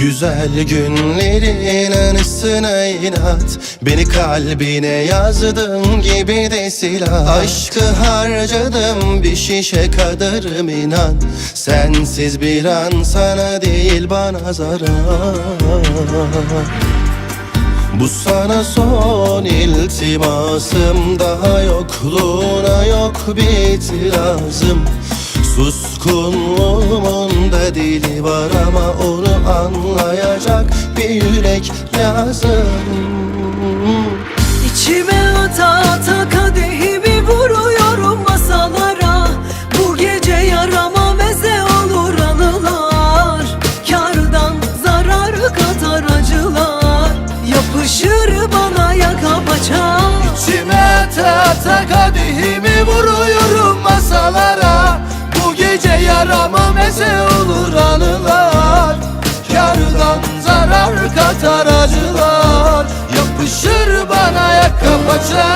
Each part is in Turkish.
Güzel günlerin anısına inat. Beni kalbine yazdım gibi de silah. Aşkı harcadım bir şişe kadarım inan Sensiz bir an sana değil bana zarar. Bu sana son iltimasım. Daha yokluğuna yok bir itirazım Suskunluğumun anlayacak bir yürek lazım İçime ata ata kadehimi vuruyorum masalara. Bu gece yarama meze olur anılar. Kardan zarar katar acılar. Yapışır bana yaka paça. İçime ata kadehimi vuruyorum masalara. Bu gece yarama meze olur yaka paça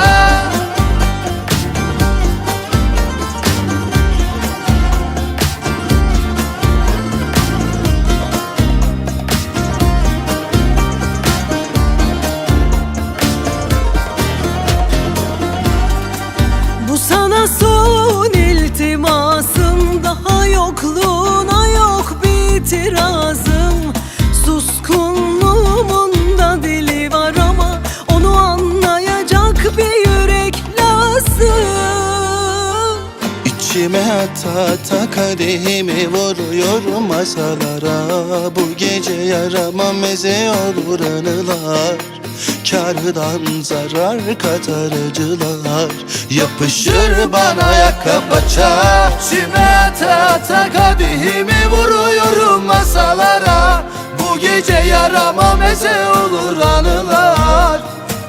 İçime ata ata kadehimi vuruyorum masalara Bu gece yarama meze olur anılar. Kardan zarar katar acılar Yapışır bana yaka paça İçime ata ata kadehimi vuruyorum masalara Bu gece yarama meze olur anılar.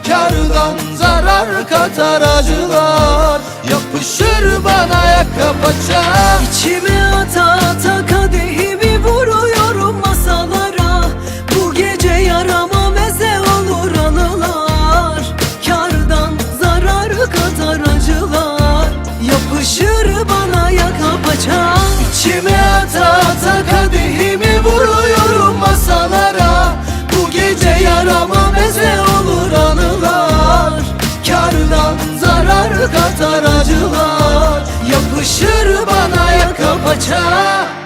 Kardan zarar katar acılar Yapışır bana paça. İçime ata ata kadehimi vuruyorum masalara. Bu gece yarama meze olur anılar. Kardan zarar katar acılar. Yapışır bana yaka paça. İçime ata ata kadehimi Yapışır bana yaka paça